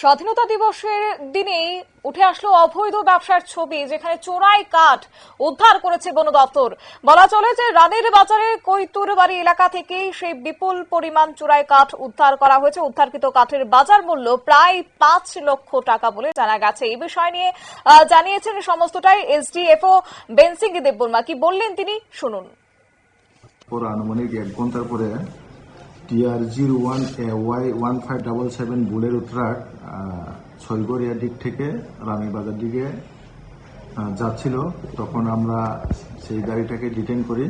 স্বাধীনতা দিবসের দিনেই উঠে আসলো অবৈধ ব্যবসার ছবি, যেখানে চোরাই কাঠ উদ্ধার করেছে বন দপ্তর। বলা চলে যে রানের বাজারে কৈতুর বাড়ি এলাকা থেকেই সেই বিপুল পরিমাণ চোরাই কাঠ উদ্ধার করা হয়েছে। উদ্ধারকৃত কাঠের বাজার মূল্য প্রায় পাঁচ লক্ষ টাকা বলে জানা গেছে। এই বিষয় নিয়ে জানিয়েছেন সমস্তটাই এসডিএফও বেনসিং দেববর্মা। কি বললেন তিনি? শুনুন। আনুমানিক এক ঘণ্টার পরে TR zero one A Y one five double seven বুলের truck Chhaygoria দিক থেকে রানীবাজার দিকে আহ, যাচ্ছিল। তখন আমরা সেই গাড়িটাকে ডিটেন করি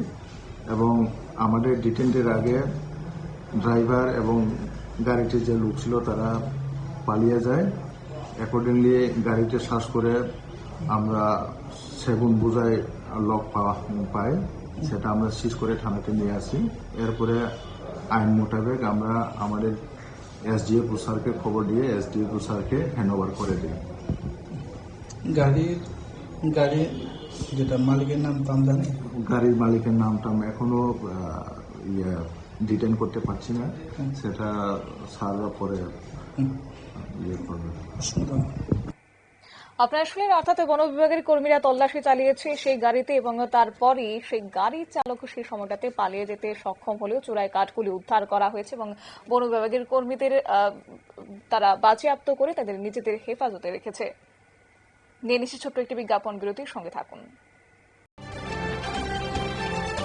এবং আমাদের ডিটেনটের আগে ড্রাইভার এবং গাড়িটির যে লোক ছিল তারা পালিয়ে যায়। অ্যাকর্ডিংলি গাড়িতে শ্বাস করে আমরা সেগুন বোঝায় লক পাওয়া পাই। সেটা আমরা সিজ করে থানাতে নিয়ে আসি। এরপরে আইন মোতাবেক আমরা আমাদের এসডিএফ প্রসারকে খবর দিয়ে এসডিএফ প্রসারকে হ্যান্ড ওভার করে দিই। গাড়ির গাড়ি যেটা মালিকের নাম আমি জানি। গাড়ির মালিকের নামটা আমি এখনও ইয়ে ডিটেন করতে পারছি না। সেটা স্যাররা পরে ইয়ে করবে। আপনারা শুনলেন, অর্থাৎ বন বিভাগের কর্মীরা তল্লাশি চালিয়েছে সেই গাড়িতে এবং তারপরই সেই গাড়ি চালক সেই সময়টাতে পালিয়ে যেতে সক্ষম হলেও চোরাই কাঠগুলি উদ্ধার করা হয়েছে এবং বন বিভাগের কর্মীদের তারা বাজেয়াপ্ত করে তাদের নিজেদের হেফাজতে রেখেছে। নিয়ে নিচ্ছে ছোট্ট একটি বিজ্ঞাপন বিরতির সঙ্গে থাকুন।